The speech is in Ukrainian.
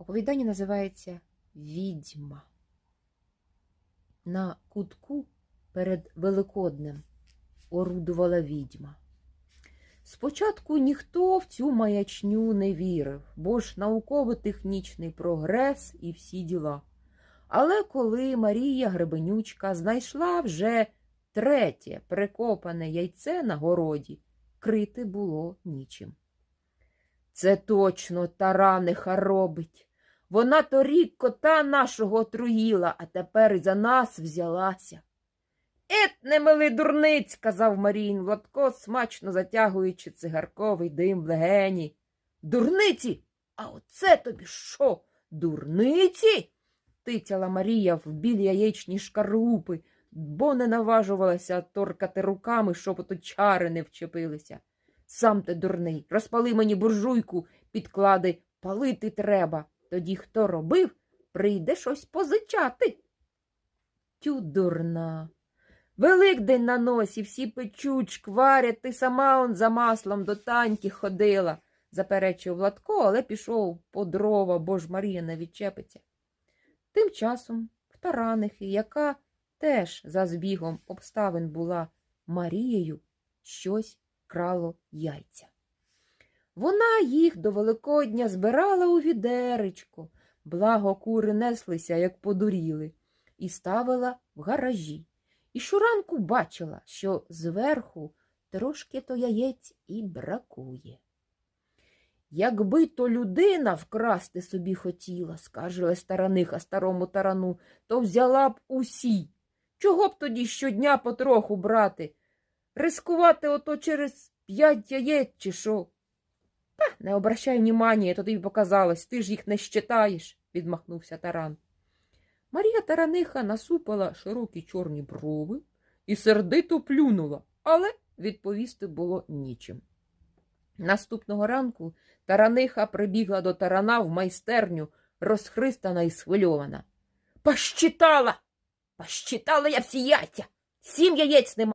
Оповідання називається Відьма. На кутку перед Великоднем орудувала відьма. Спочатку ніхто в цю маячню не вірив, бо ж науково-технічний прогрес і всі діла. Але коли Марія Гребенючка знайшла вже третє прикопане яйце на городі, крити було нічим. Це точно тараниха робить. Вона торік кота нашого отруїла, а тепер і за нас взялася. Ет, не мили дурниць, казав Марін Владко, смачно затягуючи цигарковий дим в легені. Дурниці? А оце тобі що? Дурниці? тицяла Марія в білі яєчні шкарлупи, бо не наважувалася торкати руками, щоб ото чари не вчепилися. Сам ти дурний, розпали мені буржуйку, підклади, палити треба. Тоді хто робив, прийде щось позичати. Тю дурна. Великдень на носі, всі печуть, шкварять, ти сама он за маслом до таньки ходила, заперечив Владко, але пішов по дрова, бо ж Марія не відчепиться. Тим часом в Таранихи, яка теж за збігом обставин була Марією, щось крало яйця. Вона їх до Великодня збирала у відеречко, благо кури неслися, як подуріли, і ставила в гаражі. І щоранку бачила, що зверху трошки то яєць і бракує. Якби то людина вкрасти собі хотіла, скаржила стараниха старому тарану, то взяла б усі. Чого б тоді щодня потроху брати? Рискувати ото через п'ять яєць чи що? Та не обращай внимання, то тобі показалось, ти ж їх не щитаєш, відмахнувся таран. Марія Тараниха насупила широкі чорні брови і сердито плюнула, але відповісти було нічим. Наступного ранку тараниха прибігла до тарана в майстерню, розхристана і схвильована. Пощитала! Пощитала я всі яйця! Сім яєць нема.